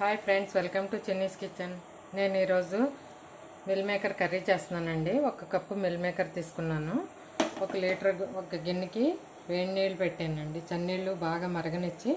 Hi friends welcome to Chinni's kitchen. నేను ఈరోజు mill maker curry చేస్తున్నానండి. ఒక కప్పు మిల్ మేకర్ తీసుకున్నాను. ఒక లీటర్ ఒక గిన్నెకి వేడి నీళ్ళు పెట్టానండి. చన్నీళ్ళు బాగా మరగనిచ్చి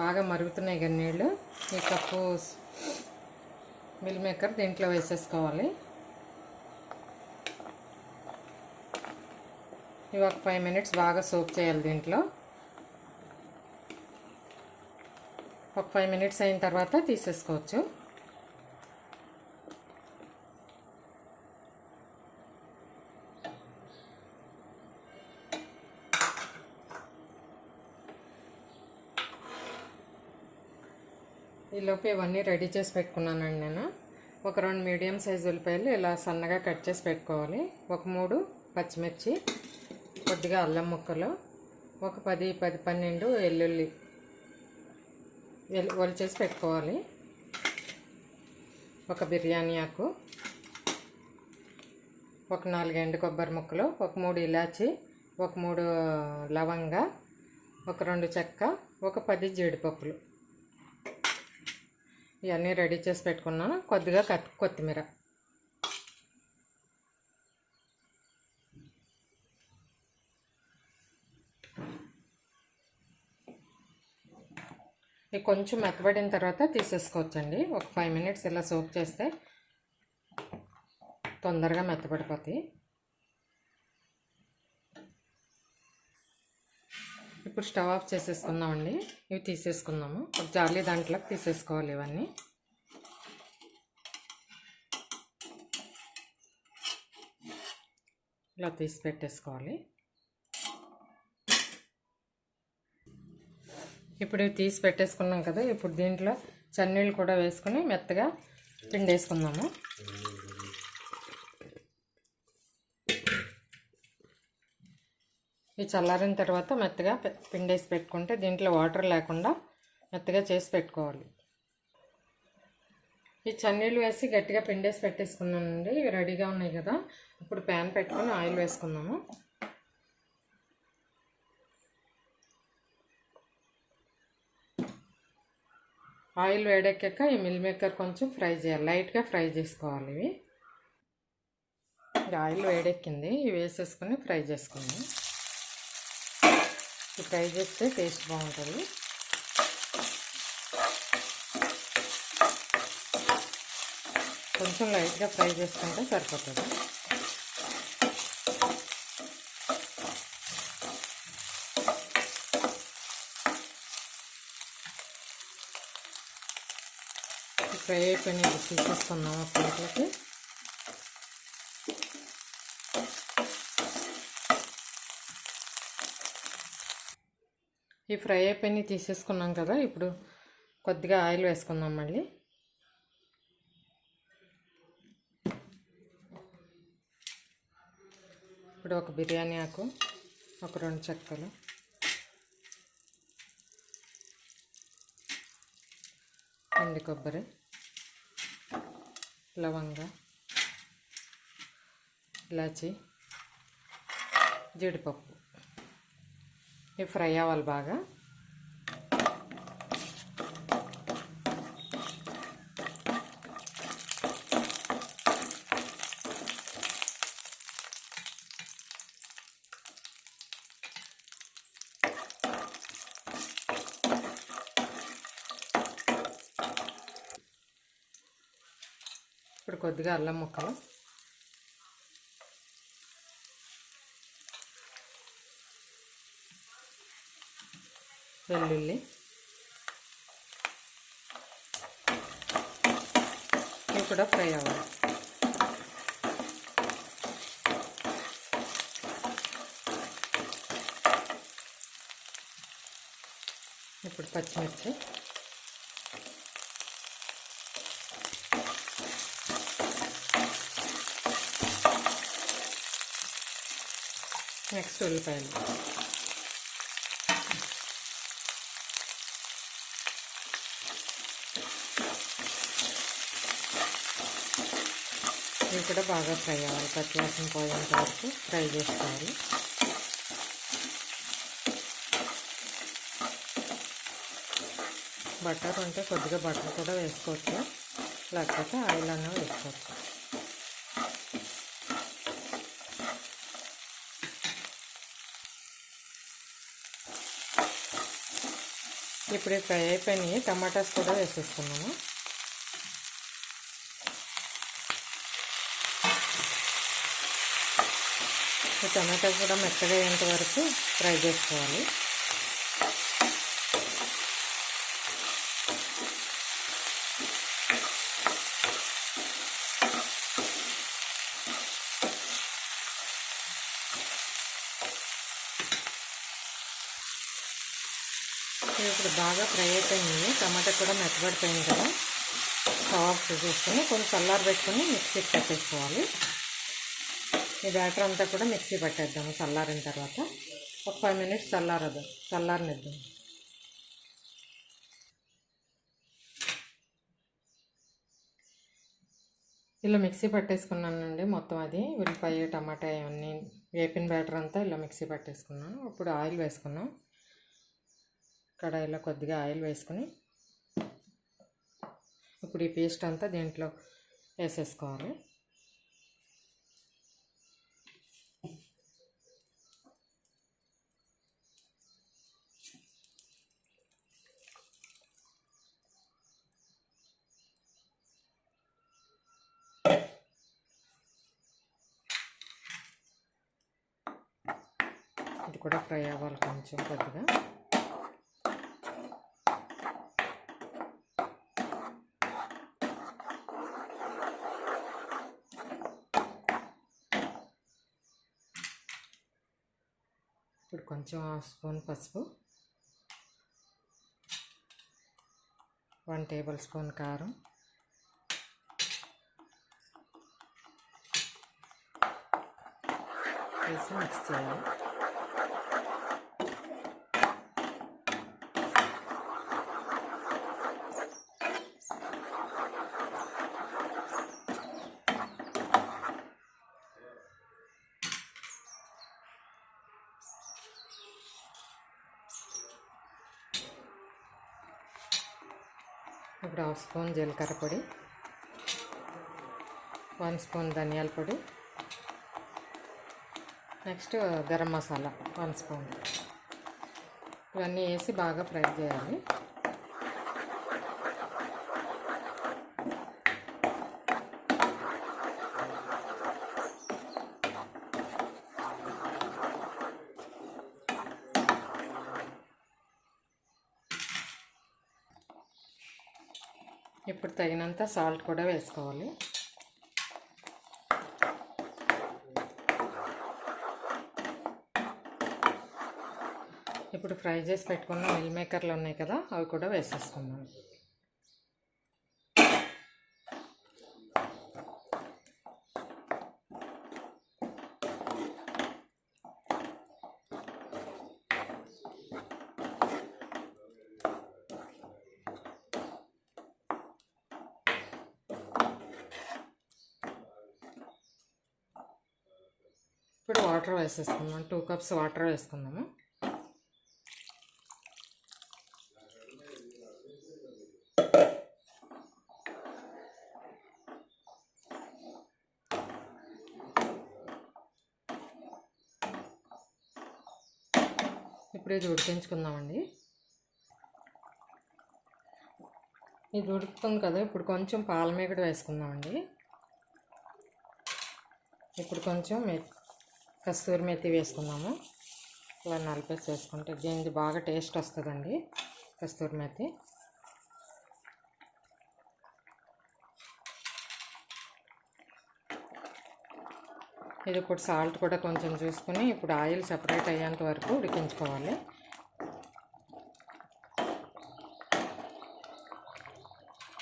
బాగా మరుగుతున్నాయి కదా నీళ్ళు. ఈ కప్పు మిల్ మేకర్ దీంట్లో వేసేసుకోవాలి. ఇవి ఒక ఫైవ్ మినిట్స్ బాగా సోప్ చేయాలి దీంట్లో. ఒక ఫైవ్ మినిట్స్ అయిన తర్వాత తీసేసుకోవచ్చు. ఈలోపు ఇవన్నీ రెడీ చేసి పెట్టుకున్నానండి నేను. ఒక రెండు మీడియం సైజ్ ఉల్లిపాయలు ఇలా సన్నగా కట్ చేసి పెట్టుకోవాలి. ఒక మూడు పచ్చిమిర్చి కొద్దిగా అల్లం ముక్కలు ఒక పది పది పన్నెండు వెల్లుల్లి ఒలిచేసి పెట్టుకోవాలి. ఒక బిర్యానీ ఆకు ఒక నాలుగు ఎండు కొబ్బరి ముక్కలు ఒక మూడు ఇలాచి ఒక మూడు లవంగ ఒక రెండు చెక్క ఒక పది జీడిపప్పులు. ఇవన్నీ రెడీ చేసి పెట్టుకున్నాను. కొద్దిగా కొత్తిమీర. ఇది కొంచెం మెత్తబడిన తర్వాత తీసేసుకోవచ్చండి. ఒక ఫైవ్ మినిట్స్ ఇలా సోప్ చేస్తే తొందరగా మెత్తబడిపోతాయి. ఇప్పుడు స్టవ్ ఆఫ్ చేసేసుకుందామండి. ఇవి తీసేసుకుందాము. ఒక జాలీ దాంట్లోకి తీసేసుకోవాలి ఇవన్నీ. ఇలా తీసి పెట్టేసుకోవాలి. ఇప్పుడు తీసి పెట్టేసుకున్నాం కదా ఇప్పుడు దీంట్లో చన్నీళ్ళు కూడా వేసుకుని మెత్తగా పిండేసుకుందాము. ఈ చల్లారిన తర్వాత మెత్తగా పిండేసి పెట్టుకుంటే దీంట్లో వాటర్ లేకుండా మెత్తగా చేసి పెట్టుకోవాలి. ఈ చన్నీళ్ళు వేసి గట్టిగా పిండేసి పెట్టేసుకున్నానండి ఇవి రెడీగా ఉన్నాయి కదా ఇప్పుడు ప్యాన్ పెట్టుకొని ఆయిల్ వేసుకుందాము. ఆయిల్ వేడెక్కాక ఈ మిల్ మేకర్ కొంచెం ఫ్రై చేయాలి. లైట్గా ఫ్రై చేసుకోవాలి ఇవి. ఆయిల్ వేడెక్కింది. ఇవి వేసేసుకుని ఫ్రై చేసుకుందాం. ఇవి ఫ్రై చేస్తే టేస్ట్ బాగుంటుంది. కొంచెం లైట్గా ఫ్రై చేసుకుంటే సరిపోతుంది. ఫ్రై అయిపోయినాయి. తీసేసుకుందాం అప్పటికి ప్లేట్లకి ఈ ఫ్రై అయిపోయినాయి తీసేసుకున్నాం కదా. ఇప్పుడు కొద్దిగా ఆయిల్ వేసుకుందాం మళ్ళీ. ఇప్పుడు ఒక బిర్యానీ ఆకు ఒక రెండు చెక్కలు. ఎండు కొబ్బరి. లవంగ ఇలాచి జీడిపప్పు. ఇవి ఫ్రై అవ్వాలి బాగా. కొద్దిగా అల్లం ముక్కలు. వెల్లుల్లి. ఇవి కూడా ఫ్రై అవ్వాలి. ఇప్పుడు పచ్చిమిర్చి. నెక్స్ట్ ఉల్లిపాయలు ఇవి కూడా బాగా ఫ్రై అవ్వాలి. పచ్చివాసన పోయేంత వరకు ఫ్రై చేసుకోవాలి. బటర్ ఉంటే కొద్దిగా బటర్ కూడా వేసుకోవచ్చు. లేకపోతే ఆయిల్ అన్న వేసుకోవచ్చు. ఇప్పుడు ఫ్రై అయిపోయినాయి. టమాటాస్ కూడా వేసేసుకున్నాము. టమాటాస్ కూడా మెత్తగా అయ్యేంత వరకు ఫ్రై చేసుకోవాలి ఇది ఇప్పుడు బాగా ఫ్రై అయిపోయింది. టమాటా కూడా మెత్తబడిపోయింది కదా. స్టవ్ చేసుకొని కొన్ని కొంచెం పెట్టుకుని పెట్టుకొని మిక్సీకి పెట్టేసుకోవాలి. ఈ బ్యాటర్ అంతా కూడా మిక్సీ పట్టేద్దాము చల్లారిన తర్వాత. ఒక ఫైవ్ మినిట్స్ చల్లారదు చల్లారనిద్దాం. ఇలా మిక్సీ పట్టేసుకున్నానండి మొత్తం అది. ఉల్లిపాయ టమాటా ఇవన్నీ వేపిన బ్యాటర్ అంతా ఇలా మిక్సీ పట్టేసుకున్నాను. ఇప్పుడు ఆయిల్ వేసుకున్నాం. కడాయిలో కొద్దిగా ఆయిల్ వేసుకుని ఇప్పుడు ఈ పేస్ట్ అంతా దీంట్లో వేసేసుకోవాలి. ఇది కూడా ఫ్రై అవ్వాలి కొంచెం కొద్దిగా. ఇప్పుడు కొంచెం హాఫ్ స్పూన్ పసుపు. వన్ టేబుల్ స్పూన్ కారం. వేసి మిక్స్ చేయాలి. ఇప్పుడు హాఫ్ స్పూన్ జీలకర్ర పొడి వన్ స్పూన్ ధనియాల పొడి next garam masala one spoon. ఇవన్నీ వేసి బాగా ఫ్రై చేయాలి. ఇప్పుడు తగినంత సాల్ట్ కూడా వేసుకోవాలి. ఇప్పుడు ఫ్రై చేసి పెట్టుకున్న మిల్ మేకర్లు ఉన్నాయి కదా అవి కూడా వేసేసుకున్నాను ఇప్పుడు వాటర్ వేసేసుకుందాం. టూ కప్స్ వాటర్ వేసుకుందాము. ఇప్పుడు ఇది ఉడికించుకుందామండి. ఇది ఉడుకుతుంది కదా ఇప్పుడు కొంచెం పాల మేకడ వేసుకుందామండి. ఇప్పుడు కొంచెం కస్తూరి మెత్తి వేసుకుందాము. ఇలా నలిపేసి వేసుకుంటే దీనికి బాగా టేస్ట్ వస్తుందండి కస్తూరి మెత్తి ఇది ఇప్పుడు సాల్ట్ కూడా కొంచెం చూసుకుని ఇప్పుడు ఆయిల్ సపరేట్ అయ్యేంత వరకు ఉడికించుకోవాలి.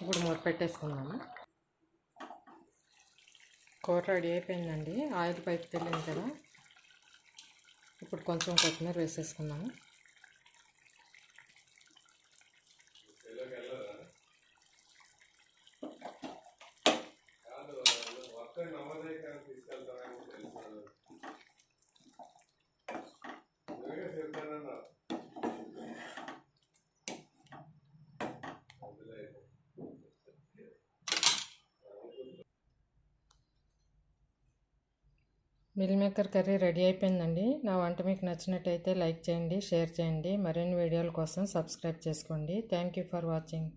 ఇప్పుడు మూత పెట్టేసుకుందాము. కూర రెడీ అయిపోయిందండి. ఆయిల్ పైకి తెలియదు కదా. ఇప్పుడు కొంచెం కొత్తిమీర వేసేసుకున్నాము మిల్ మేకర్ కర్రీ రెడీ అయిపోయిందండి. నా వంట మీకు నచ్చినట్టయితే లైక్ చేయండి షేర్ చేయండి. మరిన్ని వీడియోల కోసం సబ్స్క్రైబ్ చేసుకోండి. Thank you for watching.